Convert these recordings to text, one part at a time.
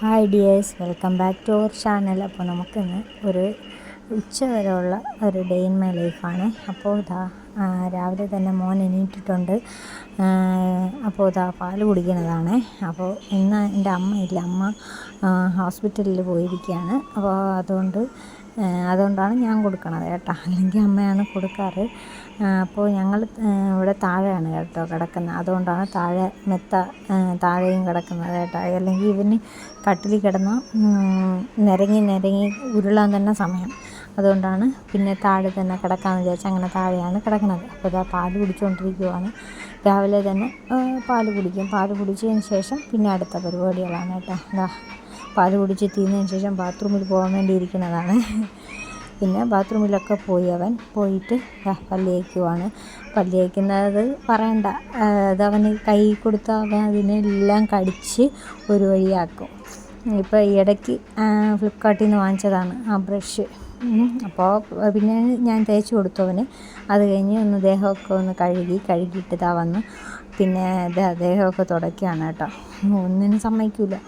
Hi dears welcome back to our channel. അപ്പോൾ നമുക്കിന്ന് ഒരു ഉച്ച വരെയുള്ള ഒരു ഡേ ഇൻ മൈ ലൈഫാണ്. അപ്പോൾ ഇതാ രാവിലെ തന്നെ മോൻ എണീറ്റിട്ടുണ്ട്. അപ്പോൾ ഇതാ പാൽ കുടിക്കുന്നതാണ്. അപ്പോൾ ഇന്ന് എന്റെ ഇല്ല അമ്മ ഹോസ്പിറ്റലിൽ പോയിരിക്കുകയാണ്. അപ്പോൾ അതുകൊണ്ട് അതുകൊണ്ടാണ് ഞാൻ കൊടുക്കണത് കേട്ടോ. അല്ലെങ്കിൽ അമ്മയാണ് കൊടുക്കാറ്. അപ്പോൾ ഞങ്ങൾ ഇവിടെ താഴെയാണ് കേട്ടോ കിടക്കുന്നത്. അതുകൊണ്ടാണ് താഴെ മെത്ത താഴെയും കിടക്കുന്നത് കേട്ടോ. അല്ലെങ്കിൽ ഇവന് കട്ടിലിൽ കിടന്ന നിരങ്ങി നിരങ്ങി ഉരുളാൻ തന്നെ സമയം. അതുകൊണ്ടാണ് പിന്നെ താഴെ തന്നെ കിടക്കാമെന്ന് വിചാരിച്ച് അങ്ങനെ താഴെയാണ് കിടക്കുന്നത്. അപ്പോൾ ഇതാ പാൽ കുടിച്ചുകൊണ്ടിരിക്കുവാണ്. രാവിലെ തന്നെ പാൽ കുടിക്കും. പാൽ കുടിച്ചതിന് ശേഷം പിന്നെ അടുത്ത പരിപാടികളാണ് കേട്ടോ. ഇതാ പാൽ കുടിച്ച് തീർന്നതിന് ശേഷം ബാത്റൂമിൽ പോകാൻ വേണ്ടി ഇരിക്കുന്നതാണ്. പിന്നെ ബാത്റൂമിലൊക്കെ പോയി അവൻ പോയിട്ട് പല്ലി പല്ല് പല്ലി പല്ല് പറയണ്ട. അത് അതവന് കൈ കൊടുത്താൽ അവൻ അതിനെല്ലാം കടിച്ച് ഒരു വഴിയാക്കും. ഇപ്പോൾ ഈ ഇടയ്ക്ക് ഫ്ലിപ്കാർട്ടിൽ നിന്ന് വാങ്ങിച്ചതാണ് ആ ബ്രഷ്. അപ്പോൾ പിന്നെ ഞാൻ തേച്ച് കൊടുത്തു അവന്. അത് കഴിഞ്ഞ് ഒന്ന് ദേഹമൊക്കെ ഒന്ന് കഴുകി കഴുകിയിട്ട് ഇതാ വന്ന്. പിന്നെ ദേഹമൊക്കെ തുടയ്ക്കുകയാണ് കേട്ടോ. ഒന്നിനും സമ്മതിക്കില്ല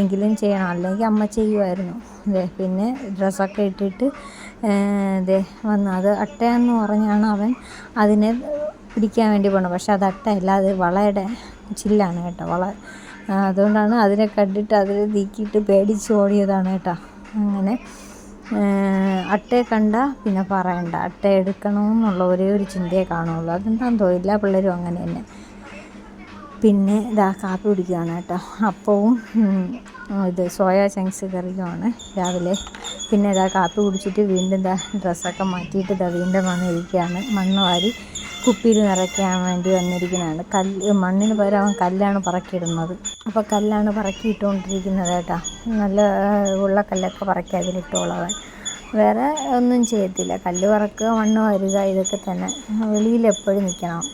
എങ്കിലും ചെയ്യണം. അല്ലെങ്കിൽ അമ്മ ചെയ്യുമായിരുന്നു അതെ പിന്നെ ഡ്രസ്സൊക്കെ ഇട്ടിട്ട് ദേ വന്നു. അത് അട്ടയെന്ന് പറഞ്ഞാണ് അവൻ അതിനെ പിടിക്കാൻ വേണ്ടി പോകണം പക്ഷെ അത് അട്ടയല്ല അത് വളയുടെ ചില്ലാണ് കേട്ടോ വള. അതുകൊണ്ടാണ് അതിനെ കണ്ടിട്ട് അതിൽ നീക്കിയിട്ട് പേടിച്ച് ഓടിയതാണ് കേട്ടോ. അങ്ങനെ അട്ടയെ കണ്ട പിന്നെ പറയണ്ട. അട്ട എടുക്കണമെന്നുള്ള ഒരേ ഒരു ചിന്തയെ കാണുള്ളൂ. അതെന്താണെന്ന് തോന്നില്ല പിള്ളേരും അങ്ങനെ തന്നെ. പിന്നെ ഇതാ കാപ്പി കുടിക്കുകയാണ് കേട്ടോ. അപ്പവും ഇത് സോയ ചങ്ക്സ് കറിയുമാണ് രാവിലെ. പിന്നെ ഇതാ കാപ്പി കുടിച്ചിട്ട് വീണ്ടും ഇതാ ഡ്രസ്സൊക്കെ മാറ്റിയിട്ട് ഇതാ വീണ്ടും വന്നിരിക്കുകയാണ്. മണ്ണ് വാരി കുപ്പിയിൽ നിറയ്ക്കാൻ വേണ്ടി വന്നിരിക്കുന്നതാണ്. കല്ല് മണ്ണിന് പകരം അവൻ കല്ലാണ് പറക്കിയിടുന്നത്. അപ്പോൾ കല്ലാണ് പറക്കിയിട്ടുകൊണ്ടിരിക്കുന്നത് കേട്ടോ. നല്ല ഉള്ള കല്ലൊക്കെ പറക്കി അതിലിട്ടോളവൻ വേറെ ഒന്നും ചെയ്യത്തില്ല. കല്ല് പറക്കുക മണ്ണ് വരുക ഇതൊക്കെ തന്നെ. വെളിയിൽ എപ്പോഴും നിൽക്കണം.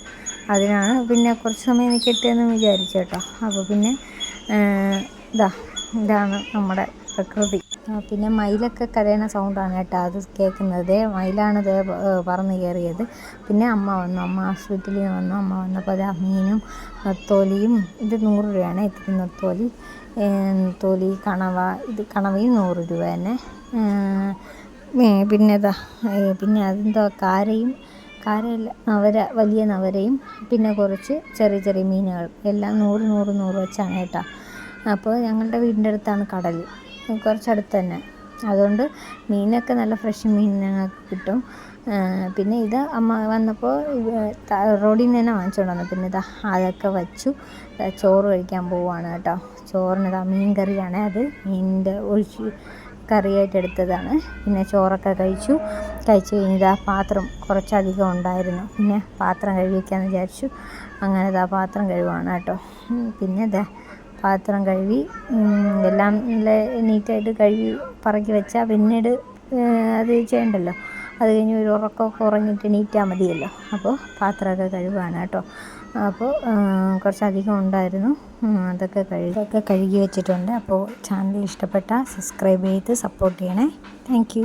അതിനാണ് പിന്നെ കുറച്ച് സമയം നിൽക്കട്ടെ എന്ന് വിചാരിച്ചു കേട്ടോ. അപ്പോൾ പിന്നെ ഇതാ ഇതാണ് നമ്മുടെ പ്രകൃതി. പിന്നെ മയിലൊക്കെ കരയണ സൗണ്ടാണ് കേട്ടോ അത് കേൾക്കുന്നത്. മയിലാണ് പ- പറന്ന് കയറിയത്. പിന്നെ അമ്മ വന്നു. അമ്മ ആശുപത്രിയിൽ വന്നു. അമ്മ വന്നപ്പോൾ അത് മീനും നത്തോലിയും ഇത് നൂറ് രൂപയാണ് ഇത്തിരി നത്തോലി. തോലി കണവ ഇത് കണവയും നൂറ് രൂപ തന്നെ. പിന്നെ ഇതാ പിന്നെ അതെന്തോ കാരയും കാരയല്ല നവര വലിയ നവരയും പിന്നെ കുറച്ച് ചെറിയ ചെറിയ മീനുകൾ. എല്ലാം നൂറ് നൂറ് നൂറ് വെച്ചാണ് കേട്ടോ. അപ്പോൾ ഞങ്ങളുടെ വീടിന്റെ അടുത്താണ് കടൽ. കുറച്ചടുത്ത് തന്നെ. അതുകൊണ്ട് മീനൊക്കെ നല്ല ഫ്രഷ് മീൻ ഞങ്ങൾക്ക് കിട്ടും. പിന്നെ ഇത് അമ്മ വന്നപ്പോൾ റോഡിൽ നിന്ന് തന്നെ വാങ്ങിച്ചുകൊണ്ട് വന്നു. പിന്നെ ഇതാ അതൊക്കെ വച്ചു. ചോറ് കഴിക്കാൻ പോവുകയാണ് കേട്ടോ. ചോറിന് ഇതാ മീൻ കറിയാണ് അത്. മീനിന്റെ ഒഴിച്ച് കറിയായിട്ട് എടുത്തതാണ്. പിന്നെ ചോറൊക്കെ കഴിച്ചു. കഴിച്ച് കഴിഞ്ഞ് ആ പാത്രം കുറച്ചധികം ഉണ്ടായിരുന്നു. പിന്നെ പാത്രം കഴുകിക്കാന്ന് വിചാരിച്ചു. അങ്ങനെ ഇതാ പാത്രം കഴുകുവാണ് കേട്ടോ. പിന്നെ ഇതാ പാത്രം കഴുകി എല്ലാം നല്ല നീറ്റായിട്ട് കഴുകി പറക്കി വെച്ചാൽ പിന്നീട് അത് ചെയ്യണ്ടല്ലോ? അത് കഴിഞ്ഞ് ഒരു ഉറക്കമൊക്കെ ഉറങ്ങിയിട്ട് എണീറ്റാൽ മതിയല്ലോ. അപ്പോൾ പാത്രമൊക്കെ കഴുകുകയാണ് കേട്ടോ. അപ്പോൾ കുറച്ചധികം ഉണ്ടായിരുന്നു. അതൊക്കെ കഴുകി അതൊക്കെ കഴുകി വെച്ചിട്ടുണ്ട്. അപ്പോൾ ചാനൽ ഇഷ്ടപ്പെട്ടാൽ സബ്സ്ക്രൈബ് ചെയ്ത് സപ്പോർട്ട് ചെയ്യണേ. താങ്ക്